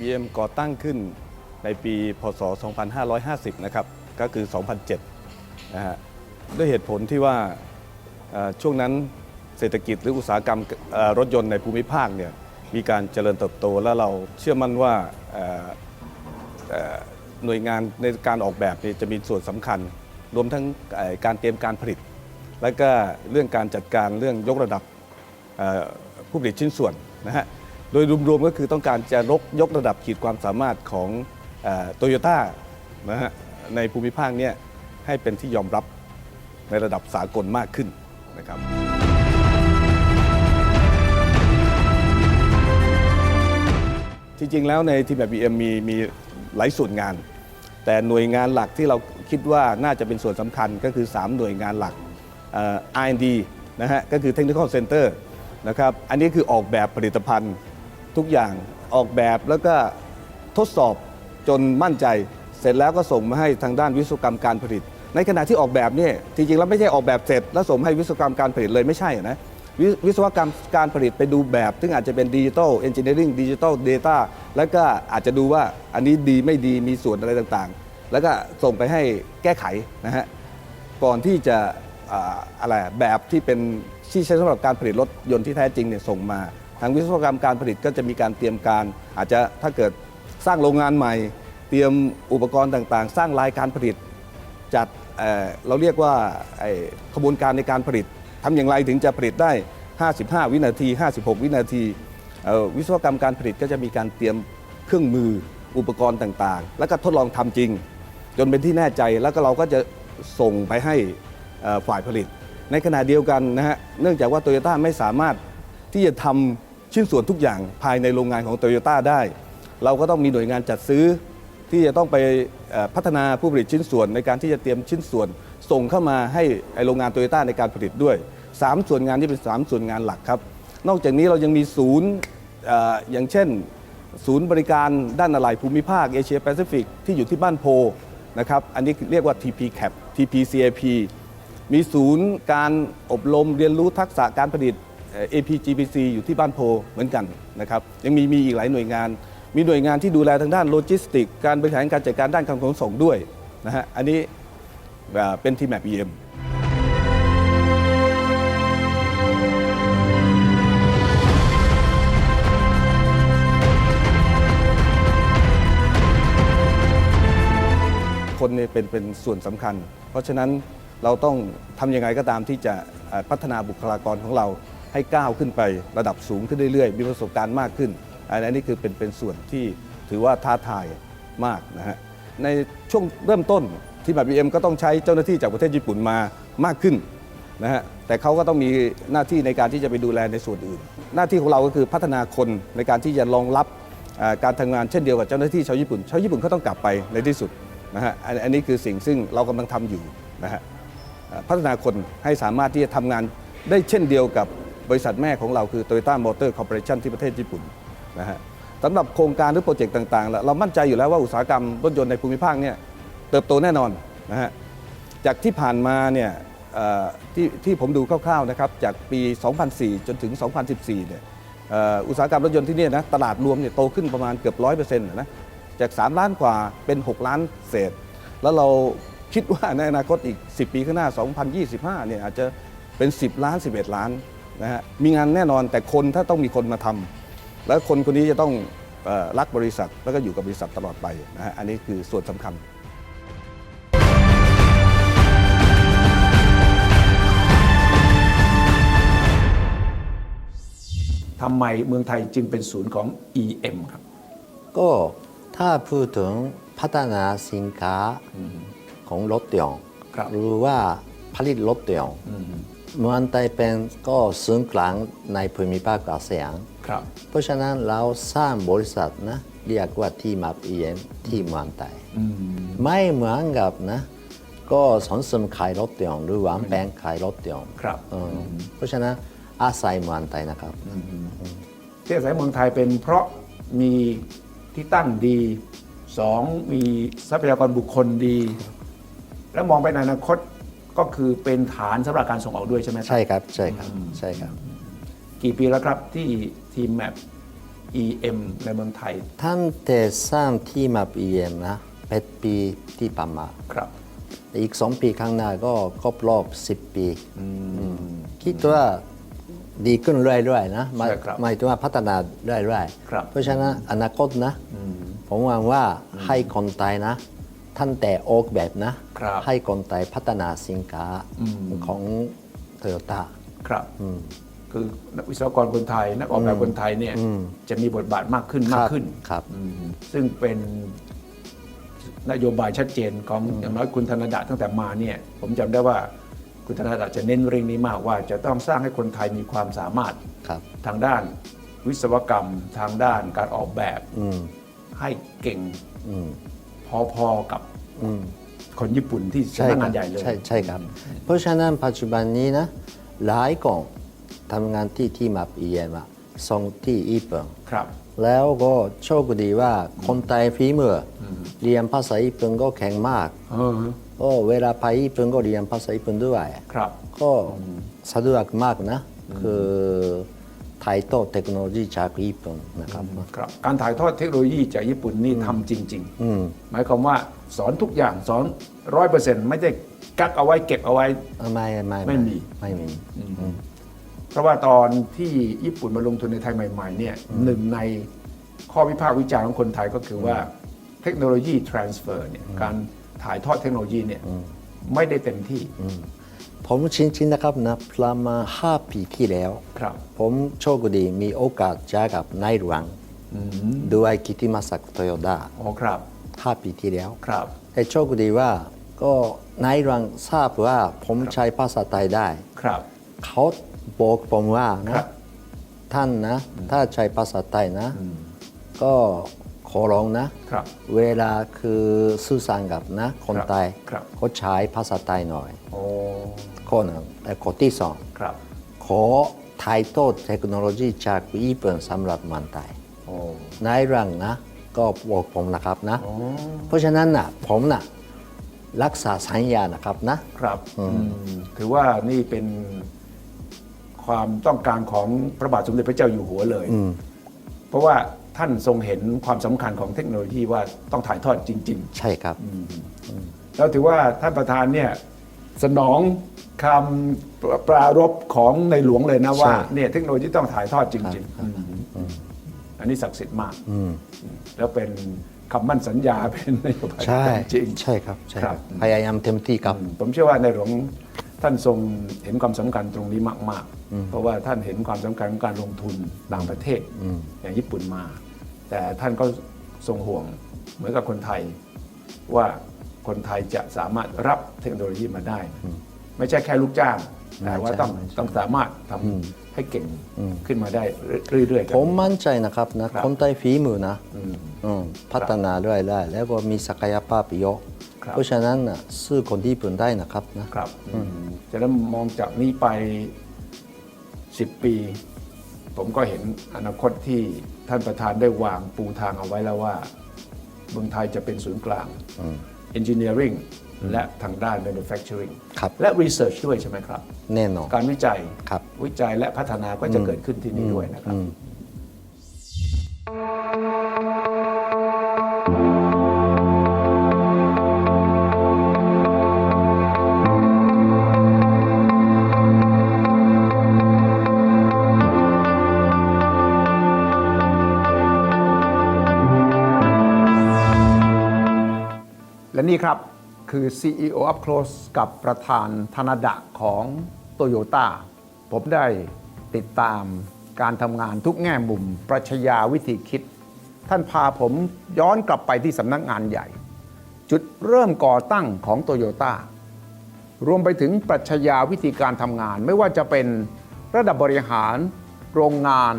ที่แมป EM ก่อตั้งขึ้นในปีพศ 2550 นะครับ ก็คือ 2007 นะฮะ ด้วยเหตุผลที่ว่าช่วงนั้นเศรษฐกิจหรืออุตสาหกรรมรถยนต์ในภูมิภาคเนี่ยมีการเจริญเติบโตและเราเชื่อมั่นว่าหน่วยงานในการออกแบบนี่จะมีส่วนสำคัญ รวมทั้งการเตรียมการผลิต และก็เรื่องการจัดการเรื่องยกระดับผู้ผลิตชิ้นส่วนนะฮะ โดยรวมๆก็คือต้องการจะลกยกระดับขีดความสามารถของโตโยต้านะฮะในภูมิภาคเนี้ให้เป็นที่ยอมรับในระดับสากลมากขึ้นนะครับจริงๆแล้วในทีมแบบ BM มีมีหลายส่วนงาน แต่หน่วยงานหลักที่เราคิดว่าน่าจะเป็นส่วนสำคัญก็คือ 3 หน่วยงานหลักอ่อ R&D นะฮะก็คือ Technical Center นะครับอันนี้คือออกแบบผลิตภัณฑ์ ทุกอย่างออกแบบแล้วก็ทดสอบจนมั่นใจ เสร็จแล้วก็ส่งมาให้ทางด้านวิศวกรรมการผลิต ในขณะที่ออกแบบเนี่ยจริงๆแล้วไม่ใช่ออกแบบเสร็จ แล้วส่งให้วิศวกรรมการผลิตเลยไม่ใช่นะววิศวกรรมการผลิตไปดูแบบ ซึ่งอาจจะเป็นดิจิทัลเอนจิเนียริงดิจิทัลเดต้าแล้วก็อาจจะดูว่าอันนี้ดีไม่ดีมีส่วนอะไรต่างๆ แล้วก็ส่งไปให้แก้ไขนะฮะก่อนที่จะอ่าอะไรแบบที่เป็นที่ใช้สำหรับการผลิตรถยนต์ที่แท้จริงเนี่ยส่งมา ทางวิศวกรรมการผลิตก็จะมีการเตรียมการ อาจจะถ้าเกิดสร้างโรงงานใหม่ เตรียมอุปกรณ์ต่างๆ สร้างรายการผลิต จัดเเราเรียกว่าขบวนการในการผลิตทำอย่างไรถึงจะผลิตได้ 55 วินาที 56 วินาที วิศวกรรมการผลิตก็จะมีการเตรียมเครื่องมืออุปกรณ์ต่างๆ แล้วก็ทดลองทำจริง จนเป็นที่แน่ใจแล้วก็เราก็จะส่งไปให้ฝ่ายผลิต ในขณะเดียวกันนะฮะเนื่องจากว่าโตโยต้าไม่สามารถที่จะทำ ชิ้นส่วนทุกอย่างภายในโรงงานของโตโยต้าได้ เราก็ต้องมีหน่วยงานจัดซื้อ ที่จะต้องไปพัฒนาผู้ผลิตชิ้นส่วนในการที่จะเตรียมชิ้นส่วน ส่งเข้ามาให้โรงงานโตโยต้าในการผลิตด้วย 3 ส่วนงานนี้เป็น 3 ส่วนงานหลักครับ นอกจากนี้เรายังมีศูนย์อย่างเช่น ศูนย์บริการด้านอะไหล่ภูมิภาคเอเชียแปซิฟิกที่อยู่ที่บ้านโพนะครับอันนี้เรียกว่า TP CAP TP CAP มีศูนย์การอบรมเรียนรู้ทักษะการผลิต APGPC อยู่ที่บ้านโพเหมือนกันนะครับยังมีมีอีกหลายหน่วยงาน มีหน่วยงานที่ดูแลทางด้านโลจิสติก การบริหารการจัดการด้านการขนส่งด้วยนะฮะอันนี้เป็นทีมแมป EM คนเนี่ยเป็นเป็นส่วนสำคัญ เพราะฉะนั้นเราต้องทำยังไงก็ตามที่จะพัฒนาบุคลากรของเรา ให้ก้าวขึ้นไประดับสูงขึ้นเรื่อยๆ มีประสบการณ์มากขึ้น อันนี้คือเป็นเป็นส่วนที่ถือว่าท้าทายมากนะฮะในช่วงเริ่มต้นที่แบบ BM ก็ต้องใช้เจ้าหน้าที่จากประเทศญี่ปุ่นมามากขึ้นนะฮะแต่เขาก็ต้องมีหน้าที่ในการที่จะไปดูแลในส่วนอื่น หน้าที่ของเราก็คือพัฒนาคนในการที่จะรองรับการทำงานเช่นเดียวกับเจ้าหน้าที่ชาวญี่ปุ่นชาวญี่ปุ่นเขาต้องกลับไปในที่สุดนะฮะอันนนี้คือสิ่งซึ่งเรากำลังทำอยู่นะฮะพัฒนาคนให้สามารถที่จะทำงานได้เช่นเดียวกับ บริษัทแม่ของเราคือ Toyota Motor Corporation ที่ประเทศญี่ปุ่นนะฮะสำหรับโครงการหรือโปรเจกต์ต่างๆ เรามั่นใจอยู่แล้วว่าอุตสาหกรรมรถยนต์ในภูมิภาคเนี่ยเติบโตแน่นอนนะฮะจากที่ผ่านมาเนี่ยที่ที่ผมดูคร่าวๆนะครับจากปี 2004 จนถึง 2014 เนี่ยอุตสาหกรรมรถยนต์ที่นี่นะตลาดรวมเนี่ยโตขึ้นประมาณเกือบ100%นะจาก 3 ล้านกว่าเป็น 6 ล้านเศษ แล้วเราคิดว่าในอนาคตอีก 10 ปีข้างหน้า 2025 เนี่ยอาจจะเป็น 10 ล้าน 11 ล้าน นะฮะมีงานแน่นอนแต่คนถ้าต้องมีคนมาทำแล้วคนคนนี้จะต้องเออรักบริษัทแล้วก็อยู่กับบริษัทตลอดไปนะฮะอันนี้คือส่วนสำคัญทำไมเมืองไทยจึงเป็นศูนย์ของ EM ครับ ก็ถ้าพูดถึงพัฒนาสินค้าของรถยนต์ครับหรือว่าผลิตรถยนต์ เมืองไทยเป็นก็ศูนย์กลางในภูมิภาคอาเซียนครับ เพราะฉะนั้นเราสร้างบริษัทนะเรียกว่าที่มา EM ที่เมืองไทยไม่เหมือนกับนะ ก็สอนสมขายรถยนต์หรือหวังแบงค์ขายรถยนต์ครับเออเพราะฉะนั้นอาศัยเมืองไทยนะครับที่อาศัยเมืองไทยเป็นเพราะมีที่ตั้งดีสองมีทรัพยากรบุคคลดี แล้วมองไปในอนาคต ก็คือเป็นฐานสำหรับการส่งออกด้วยใช่ไหมครับ ใช่ครับใช่ครับใช่ครับ กี่ปีแล้วครับที่ทีมแมป EM ในเมืองไทยท่านแต่สร้างที่มา EM นะเป็ดปีที่ผ่านมาครับ อีกสองปีข้างหน้าก็ครบรอบ10ปีอืมคิดว่าดีขึ้นเรื่อยๆนะหมายใช่ครับหมายถึงว่าพัฒนาเรื่อยครับ ๆเพราะฉะนั้นอนาคตนะ ผมหวังว่าให้คนไทยนะ ท่านแต่ออกแบบนะครับให้คนไทยพัฒนาสินค้าของโตโยต้าครับคือนักวิศวกรคนไทย นักออกแบบคนไทยเนี่ยจะมีบทบาทมากขึ้นมากขึ้นครับซึ่งเป็นนโยบายชัดเจนของอย่างน้อยคุณธนดาตั้งแต่มาเนี่ย ผมจำได้ว่าคุณธนดาจะเน้นเรื่องนี้มากว่า จะต้องสร้างให้คนไทยมีความสามารถครับทางด้านวิศวกรรมทางด้านการออกแบบอืมให้เก่งอืม พอๆกับอืมคนญี่ปุ่นที่ใช่สำนักครังาบนใหญ่เลยใช่ใช่ครับ เพราะฉะนั้นปัจจุบันนี้นะหลายกองทำงานที่ที่มาเอียมาส่งที่ญี่ปุ่นครับ แล้วก็โชคดีว่าคนไทยฝีมืออเรียนภาษาญี่ปุ่นก็แข็งมากเออก็เวลาไปญี่ปุ่นก็เรียนภาษาญี่ปุ่นด้วย ครับ ก็สะดวกมากนะคือ ถ่ายทอดเทคโนโลยีจากญี่ปุ่นนะครับครับ การถ่ายทอดเทคโนโลยีจากญี่ปุ่นนี่ทำจริงๆหมายความว่าสอนทุกอย่างสอนร้อยเปอร์เซ็นต์ไม่ได้กักเอาไว้เก็บเอาไว้ไม่ไม่ไม่มีไม่มีเพราะว่าตอนที่ญี่ปุ่นมาลงทุนในไทยใหม่ ๆ เนี่ยหนึ่งในข้อวิพากษ์วิจารณ์ของคนไทยก็คือว่าเทคโนโลยี transfer เนี่ยการถ่ายทอดเทคโนโลยีเนี่ยไม่ได้เต็มที่ ผมชินชินๆนะครับนะประมาณห้าปีที่แล้ว ครับ ผมโชคดีมีโอกาสเจอกับนายหลวงด้วยกิติมาศักดิ์โตโยต้าอ๋อครับห้าปีที่แล้ว ครับ แต่โชคดีว่าก็นายหลวงทราบว่าผมใช้ภาษาไทยได้ ครับ เขาบอกผมว่านะครับท่านนะ ถ้าใช้ภาษาไทยนะ ก็ ขอร้องนะ ครับ เวลาคือสื่อสารกับนะคนไทยครับ เขาใช้ภาษาไทยหน่อยโอ้ข้อหนึ่งและข้อที่สองครับขอถ่ายทอดเทคโนโลยีจากญี่ปุ่นสำหรับเมืองไทยโอ้นายรังนะ ก็บอกผมนะครับนะเพราะฉะนั้นนะผมนะรักษาสัญญานะครับนะ ครับอืมถือว่านี่เป็นความต้องการของพระบาทสมเด็จพระเจ้าอยู่หัวเลย เพราะว่า ท่านทรงเห็นความสำคัญของเทคโนโลยีว่าต้องถ่ายทอดจริง ใช่ครับ ๆ แล้วถือว่าท่านประธานเนี่ยสนองคำปรารบของในหลวงเลยนะว่าใช่ เนี่ยเทคโนโลยีต้องถ่ายทอดจริงๆอืมอันนี้ศักดิ์สิทธิ์มากแล้วเป็นคำมั่นสัญญาเป็นนโยบายใช่จริง ใช่ครับใช่คครัรับ บพยายามเต็มที่ครับ ผมเชื่อว่าในหลวงท่านทรงเห็นความสำคัญตรงนี้มาก ๆ เพราะว่าท่านเห็นความสำคัญของการลงทุนต่างประเทศอย่างญี่ปุ่นมา แต่ท่านก็ทรงห่วงเหมือนกับคนไทยว่าคนไทยจะสามารถรับเทคโนโลยีมาได้ ไม่ใช่แค่ลูกจ้างแต่ว่าต้องไม่ใช่ต้องสามารถทำให้เก่งขึ้นมาได้เรื่อยๆกันผมมั่นใจนะครับนะครับคนไทยฝีมือนะอืมอืมพัฒนาเรื่อยได้แล้วก็มีศักยภาพเยอะครับเพราะฉะนั้นน่ะซื้อคนญี่ปุ่นได้นะครับนะครับจะนั้นมองจากนี้ไป 10 ปี ผมก็เห็นอนาคตที่ท่านประธานได้วางปูทางเอาไว้แล้วว่า เมืองไทยจะเป็นศูนย์กลาง Engineering และทางด้าน Manufacturing ครับและ Research ด้วยใช่ไหมครับ แน่นอน การวิจัย ครับ วิจัยและพัฒนาก็จะเกิดขึ้นที่นี่ด้วยนะครับ นี่ครับ คือ CEO Up Close กับประธานธนดะของโตโยต้าผมได้ติดตามการทำงานทุกแง่มุม ปรัชญาวิธีคิด ท่านพาผมย้อนกลับไปที่สำนักงานใหญ่ จุดเริ่มก่อตั้งของโตโยต้ารวมไปถึงปรัชญาวิธีการทำงาน ไม่ว่าจะเป็นระดับบริหาร โรงงาน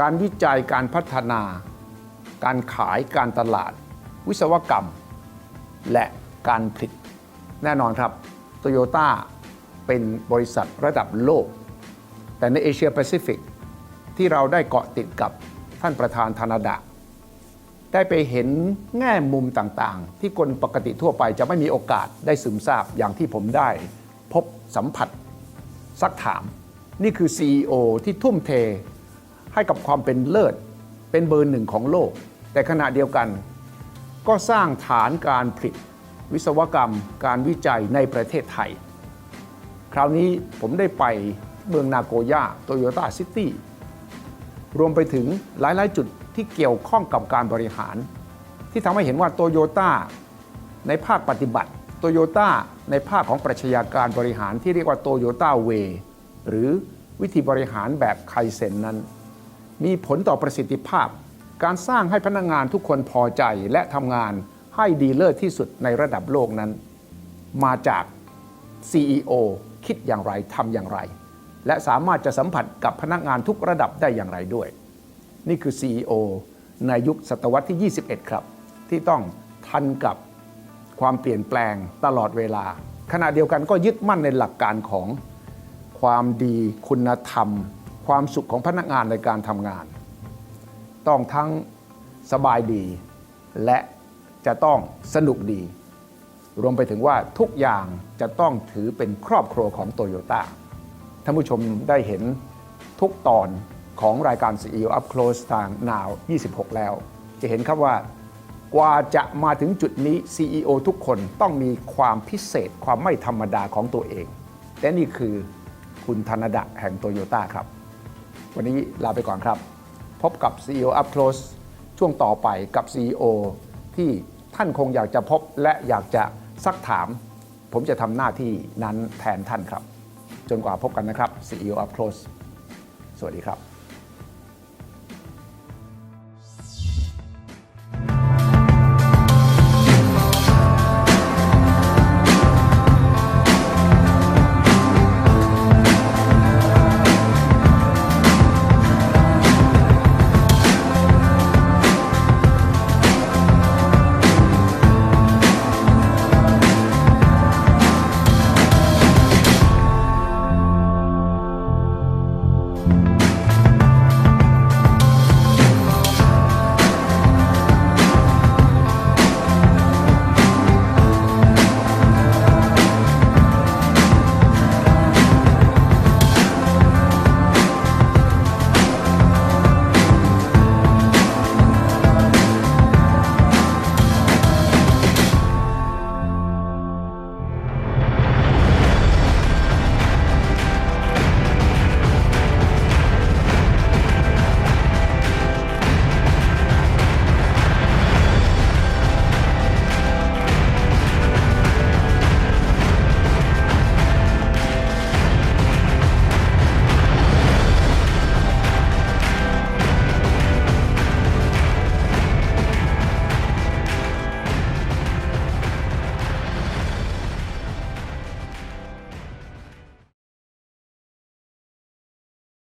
การวิจัยการพัฒนา การขายการตลาด วิศวกรรม และการผลิต แน่นอนครับโตโยต้าเป็นบริษัทระดับโลก แต่ในเอเชียแปซิฟิกที่เราได้เกาะติดกับท่านประธานธนาดะ ได้ไปเห็นแง่มุมต่างๆ ที่คนปกติทั่วไปจะไม่มีโอกาสได้ซึมซาบอย่างที่ผมได้ พบสัมผัส ซักถาม นี่คือ CEO ที่ทุ่มเทให้กับความเป็นเลิศเป็นเบอร์หนึ่งของโลก แต่ขณะเดียวกัน ก็สร้างฐานการผลิตวิศวกรรมการวิจัยในประเทศไทย คราวนี้ผมได้ไปเมืองนาโกย่าโตโยต้าซิตี้รวมไปถึงหลาย ๆ จุดที่เกี่ยวข้องกับการบริหาร ที่ทำให้เห็นว่าโตโยต้าในภาคปฏิบัติโตโยต้าในภาคของปรัชญาการบริหารที่เรียกว่าโตโยต้าเวหรือวิธีบริหารแบบไคเซนนั้น มีผลต่อประสิทธิภาพ การสร้างให้พนักงานทุกคนพอใจและทำงานให้ดีเลิศที่สุดในระดับโลกนั้น มาจาก CEO คิดอย่างไรทำอย่างไร และสามารถจะสัมผัสกับพนักงานทุกระดับได้อย่างไรด้วย นี่คือ CEO ในยุคศตวรรษที่ 21 ครับ ที่ต้องทันกับความเปลี่ยนแปลงตลอดเวลา ขณะเดียวกันก็ยึดมั่นในหลักการของความดีคุณธรรม ความสุขของพนักงานในการทำงาน ต้องทั้งสบายดี และจะต้องสนุกดี รวมไปถึงว่าทุกอย่างจะต้องถือเป็นครอบครัวของโตโยต้าท่านผู้ชมได้เห็นทุกตอนของรายการ CEO Up Close ทาง Now 26 แล้ว จะเห็นครับว่ากว่าจะมาถึงจุดนี้ CEO ทุกคนต้องมีความพิเศษความไม่ธรรมดาของตัวเอง และนี่คือคุณธนดะแห่งโตโยต้าครับ วันนี้ลาไปก่อนครับ บกับ CEO Up Close ช่วงต่อไปกับ CEO ที่ท่านคงอยากจะพบและอยากจะซักถาม ผมจะทำหน้าที่นั้นแทนท่านครับ จนกว่าพบกันนะครับ CEO Up Close สวัสดีครับ